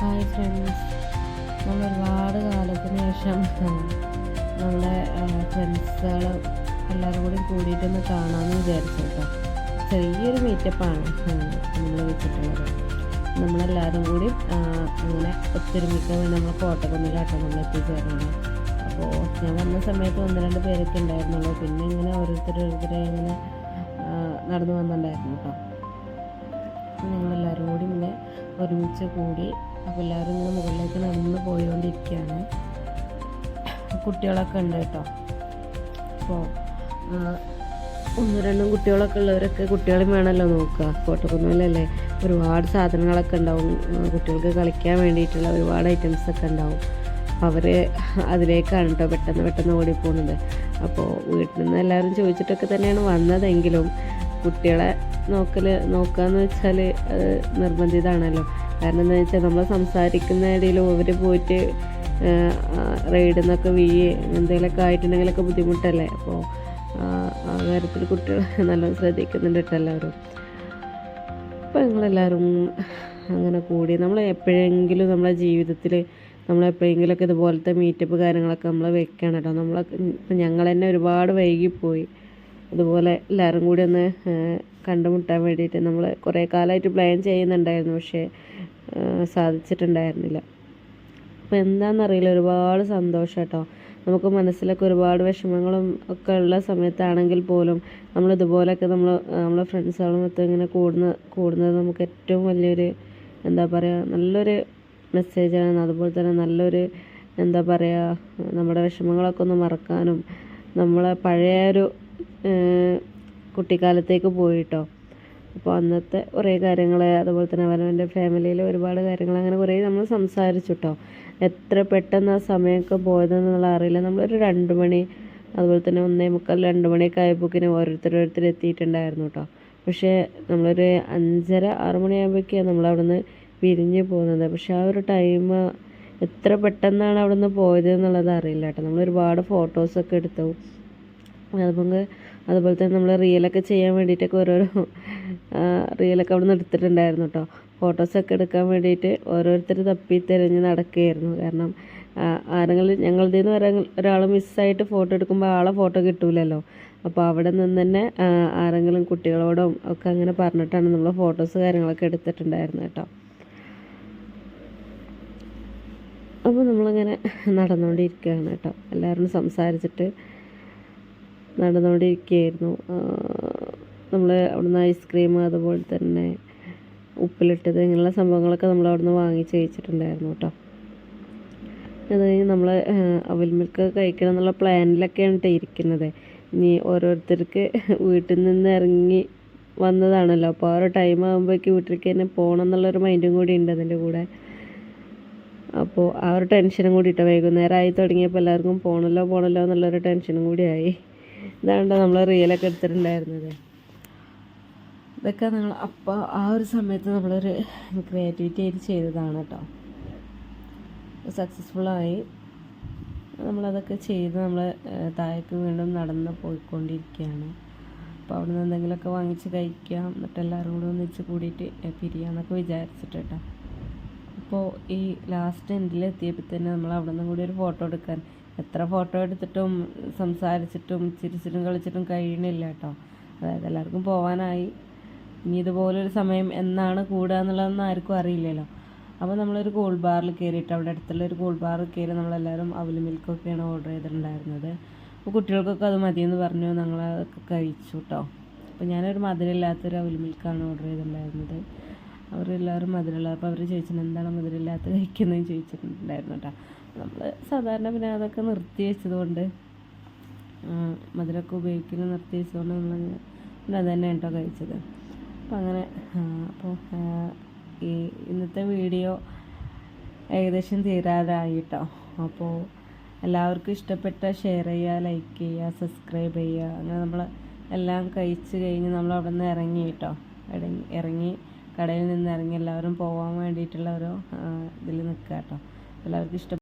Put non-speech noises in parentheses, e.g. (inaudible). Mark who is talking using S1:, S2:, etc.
S1: Hi friends നമ്മൾ ഒരുപാട് കാലത്തിന് ശേഷം നമ്മുടെ ഫ്രണ്ട്സുകൾ എല്ലാവരും കൂടി കൂടിയിട്ടൊന്ന് കാണാമെന്ന് വിചാരിച്ചു കേട്ടോ. ചെറിയൊരു മീറ്റപ്പാണ് നമ്മൾ വെച്ചിട്ടുള്ളത് നമ്മളെല്ലാവരും കൂടി അങ്ങനെ ഒത്തൊരുമിക്കാൻ വേണ്ടി നമ്മൾ കോട്ടക്കുന്നിലാട്ടോ നമ്മൾ എത്തിച്ചേർന്നത് അപ്പോൾ ഞാൻ വന്ന സമയത്ത് ഒന്ന് രണ്ട് പേരൊക്കെ ഉണ്ടായിരുന്നുള്ളൂ. പിന്നെ ഇങ്ങനെ ഓരോരുത്തർ ഓരോരുത്തരെ ഇങ്ങനെ നടന്നു വന്നിട്ടുണ്ടായിരുന്നു കേട്ടോ. ഞങ്ങളെല്ലാവരും കൂടി ഇങ്ങനെ ഒരുമിച്ച് കൂടി അപ്പോൾ എല്ലാവരും ഇങ്ങനെ മുകളിലേക്ക് നടന്ന് പോയിക്കൊണ്ടിരിക്കുകയാണ് കുട്ടികളൊക്കെ ഉണ്ട് കേട്ടോ. അപ്പോൾ ഒന്ന് രണ്ടും കുട്ടികളൊക്കെ ഉള്ളവരൊക്കെ കുട്ടികളും വേണമല്ലോ നോക്കുക. കോട്ടക്കുന്നിലല്ലേ ഒരുപാട് സാധനങ്ങളൊക്കെ ഉണ്ടാവും. കുട്ടികൾക്ക് കളിക്കാൻ വേണ്ടിയിട്ടുള്ള ഒരുപാട് ഐറ്റംസ് ഒക്കെ ഉണ്ടാവും. അവർ അതിലേക്കാണ് കേട്ടോ പെട്ടെന്ന് പെട്ടെന്ന് ഓടിപ്പോകുന്നത്. അപ്പോൾ വീട്ടിൽ നിന്ന് എല്ലാവരും ചോദിച്ചിട്ടൊക്കെ തന്നെയാണ് വന്നതെങ്കിലും കുട്ടികളെ നോക്കൽ നോക്കുക എന്ന് വെച്ചാൽ അത് കാരണം എന്താ വെച്ചാൽ നമ്മൾ സംസാരിക്കുന്ന ഇടയിലും അവർ പോയിട്ട് റൈഡിൽ നിന്നൊക്കെ വീഴ് എന്തെങ്കിലുമൊക്കെ ആയിട്ടുണ്ടെങ്കിലൊക്കെ ബുദ്ധിമുട്ടല്ലേ? അപ്പോൾ ആ കാര്യത്തിൽ കുട്ടികൾ (laughs) നല്ലോണം ശ്രദ്ധിക്കുന്നുണ്ട് കേട്ടോ എല്ലാവരും. അപ്പോൾ ഞങ്ങളെല്ലാവരും അങ്ങനെ കൂടി. നമ്മൾ എപ്പോഴെങ്കിലും നമ്മളെ ജീവിതത്തിൽ നമ്മളെപ്പോഴെങ്കിലുമൊക്കെ ഇതുപോലത്തെ മീറ്റപ്പ് കാര്യങ്ങളൊക്കെ നമ്മൾ വെക്കണം കേട്ടോ. നമ്മൾ ഇപ്പം ഞങ്ങൾ തന്നെ ഒരുപാട് വൈകിപ്പോയി. അതുപോലെ എല്ലാവരും കൂടി ഒന്ന് കണ്ടുമുട്ടാൻ വേണ്ടിയിട്ട് നമ്മൾ കുറേ കാലമായിട്ട് പ്ലാൻ ചെയ്യുന്നുണ്ടായിരുന്നു. പക്ഷേ സാധിച്ചിട്ടുണ്ടായിരുന്നില്ല. അപ്പോൾ എന്താണെന്നറിയില്ല ഒരുപാട് സന്തോഷം കേട്ടോ നമുക്ക് മനസ്സിലൊക്കെ ഒരുപാട് വിഷമങ്ങളും ഒക്കെ ഉള്ള സമയത്താണെങ്കിൽ പോലും നമ്മൾ നമ്മൾ നമ്മളെ ഫ്രണ്ട്സുകളും മൊത്തം ഇങ്ങനെ കൂടുന്ന കൂടുന്നത് നമുക്ക് ഏറ്റവും വലിയൊരു എന്താ പറയുക നല്ലൊരു മെസ്സേജാണ് അതുപോലെ തന്നെ നല്ലൊരു എന്താ പറയുക നമ്മുടെ വിഷമങ്ങളൊക്കെ ഒന്ന് മറക്കാനും നമ്മളെ പഴയ ഒരു കുട്ടിക്കാലത്തേക്ക് പോയിട്ടോ. അപ്പോൾ അന്നത്തെ കുറേ കാര്യങ്ങൾ അതുപോലെ തന്നെ അവനവന്റെ ഫാമിലിയിൽ ഒരുപാട് കാര്യങ്ങൾ അങ്ങനെ കുറേ നമ്മൾ സംസാരിച്ചു കേട്ടോ എത്ര പെട്ടെന്ന് ആ സമയമൊക്കെ പോയതെന്നുള്ള അറിയില്ല. നമ്മളൊരു രണ്ട് മണി അതുപോലെ തന്നെ ഒന്നേ മുക്കാൽ രണ്ട് മണിയൊക്കെ ആയപ്പോക്കിന് ഓരോരുത്തർ എത്തിയിട്ടുണ്ടായിരുന്നു കേട്ടോ പക്ഷേ നമ്മളൊരു അഞ്ചര ആറ് മണിയാകുമ്പോഴേക്കാണ് നമ്മൾ അവിടുന്ന് പിരിഞ്ഞ് പോകുന്നത്. പക്ഷേ ആ ഒരു ടൈം എത്ര പെട്ടെന്നാണ് അവിടുന്ന് പോയത് എന്നുള്ളത് അറിയില്ല കേട്ടോ നമ്മൾ ഒരുപാട് ഫോട്ടോസൊക്കെ എടുത്തു. അതുപോലെ അതുപോലെ തന്നെ നമ്മൾ റീലൊക്കെ ചെയ്യാൻ വേണ്ടിയിട്ടൊക്കെ ഓരോരോ റീലൊക്കെ അവിടെ നിന്ന് എടുത്തിട്ടുണ്ടായിരുന്നു കേട്ടോ ഫോട്ടോസൊക്കെ എടുക്കാൻ വേണ്ടിയിട്ട് ഓരോരുത്തർ തപ്പി തിരഞ്ഞ് നടക്കുകയായിരുന്നു. കാരണം ആരെങ്കിലും ഞങ്ങളുടെ നിന്ന് ഒരാൾ മിസ്സായിട്ട് ഫോട്ടോ എടുക്കുമ്പോൾ ആളെ ഫോട്ടോ കിട്ടൂലല്ലോ. അപ്പോൾ അവിടെ നിന്ന് തന്നെ ആരെങ്കിലും കുട്ടികളോടും ഒക്കെ അങ്ങനെ പറഞ്ഞിട്ടാണ് നമ്മൾ ഫോട്ടോസ് കാര്യങ്ങളൊക്കെ എടുത്തിട്ടുണ്ടായിരുന്നത് കേട്ടോ അപ്പോൾ നമ്മളിങ്ങനെ നടന്നുകൊണ്ടിരിക്കുകയാണ് കേട്ടോ എല്ലാവരും സംസാരിച്ചിട്ട് നടന്നുകൊണ്ടിരിക്കുകയായിരുന്നു നമ്മൾ അവിടുന്ന് ഐസ്ക്രീം അതുപോലെ തന്നെ ഉപ്പിലിട്ടത് ഇങ്ങനെയുള്ള സംഭവങ്ങളൊക്കെ നമ്മൾ അവിടുന്ന് വാങ്ങിച്ച് കഴിച്ചിട്ടുണ്ടായിരുന്നു കേട്ടോ അത് കഴിഞ്ഞ് നമ്മൾ അവൽ മിൽക്ക് കഴിക്കണം എന്നുള്ള പ്ലാനിലൊക്കെയാണ് കേട്ടോ ഇരിക്കുന്നത്. ഇനി ഓരോരുത്തർക്ക് വീട്ടിൽ നിന്ന് ഇറങ്ങി വന്നതാണല്ലോ. അപ്പോൾ ഓരോ ടൈം ആകുമ്പോഴേക്ക് വീട്ടിലേക്ക് തന്നെ പോകണം എന്നുള്ളൊരു മൈൻഡും കൂടി ഉണ്ട് അതിന്റെ കൂടെ. അപ്പോൾ ആ ഒരു ടെൻഷനും കൂടി ഇട്ടോ വൈകുന്നേരം ആയി തുടങ്ങിയപ്പോൾ എല്ലാവർക്കും പോകണല്ലോ പോകണല്ലോ എന്നുള്ളൊരു ടെൻഷനും കൂടി ആയി. ഇതാണ്ടോ നമ്മൾ റീലൊക്കെ എടുത്തിട്ടുണ്ടായിരുന്നത്. ഇതൊക്കെ നമ്മൾ അപ്പോൾ ആ ഒരു സമയത്ത് നമ്മളൊരു ക്രിയേറ്റിവിറ്റി ആയിട്ട് ചെയ്തതാണ് കേട്ടോ. സക്സസ്ഫുള്ളായി നമ്മളതൊക്കെ ചെയ്ത് നമ്മൾ താഴേക്ക് വീണ്ടും നടന്ന് പോയിക്കൊണ്ടിരിക്കുകയാണ്. അപ്പോൾ അവിടെ നിന്ന് എന്തെങ്കിലുമൊക്കെ വാങ്ങിച്ച് കഴിക്കാം എന്നിട്ട് എല്ലാവരും കൂടെ ഒന്നിച്ച് കൂടിയിട്ട് പിരിയാന്നൊക്കെ വിചാരിച്ചിട്ട് കേട്ടോ. അപ്പോൾ ഈ ലാസ്റ്റ് എൻഡിൽ എത്തിയപ്പോൾ തന്നെ നമ്മൾ അവിടെ നിന്നും കൂടി ഒരു ഫോട്ടോ എടുക്കാൻ എത്ര ഫോട്ടോ എടുത്തിട്ടും സംസാരിച്ചിട്ടും ചിരിച്ചിട്ടും കളിച്ചിട്ടും കഴിയണില്ല കേട്ടോ. അതായത് എല്ലാവർക്കും പോകാനായി ഇനി ഇതുപോലൊരു സമയം എന്നാണ് കൂടുക എന്നുള്ളതൊന്നും ആർക്കും അറിയില്ലല്ലോ. അപ്പോൾ നമ്മളൊരു കൂൾ ബാറിൽ കയറിയിട്ട് അവിടെ അടുത്തുള്ള ഒരു കൂൾ ബാറിൽ കയറി നമ്മളെല്ലാവരും അവൽ മിൽക്കൊക്കെയാണ് ഓർഡർ ചെയ്തിട്ടുണ്ടായിരുന്നത്. അപ്പോൾ കുട്ടികൾക്കൊക്കെ അത് മതിയെന്ന് പറഞ്ഞു. ഞങ്ങളതൊക്കെ കഴിച്ചു കേട്ടോ അപ്പോൾ ഞാനൊരു മധുരമില്ലാത്തൊരു അവൽ മിൽക്കാണ് ഓർഡർ ചെയ്തിട്ടുണ്ടായിരുന്നത്. അവരെല്ലാവരും മധുരമുള്ള അപ്പോൾ അവർ ചോദിച്ചിട്ടുണ്ട് എന്താണ് മധുരമില്ലാത്ത കഴിക്കുന്നതെന്ന് ചോദിച്ചിട്ടുണ്ടായിരുന്നു കേട്ടോ. നമ്മൾ സാധാരണ പിന്നെ അതൊക്കെ നിർത്തി വെച്ചതുകൊണ്ട് മധുരമൊക്കെ ഉപയോഗിക്കുന്നത് നിർത്തി വെച്ചതുകൊണ്ട് നമ്മൾ അത് തന്നെ കേട്ടോ കഴിച്ചത്. അപ്പം അങ്ങനെ അപ്പോൾ ഈ ഇന്നത്തെ വീഡിയോ ഏകദേശം തീരാറായി കേട്ടോ അപ്പോൾ എല്ലാവർക്കും ഇഷ്ടപ്പെട്ട ഷെയർ ചെയ്യുക ലൈക്ക് ചെയ്യുക സബ്സ്ക്രൈബ് ചെയ്യുക. അങ്ങനെ നമ്മൾ എല്ലാം കഴിച്ച് കഴിഞ്ഞ് നമ്മൾ അവിടെ നിന്ന് ഇറങ്ങി കേട്ടോ. ഇറങ്ങി കടയിൽ നിന്ന് ഇറങ്ങി എല്ലാവരും പോകാൻ വേണ്ടിയിട്ടുള്ള ഒരു ഇതിൽ നിൽക്കുക കേട്ടോ എല്ലാവർക്കും ഇഷ്ടം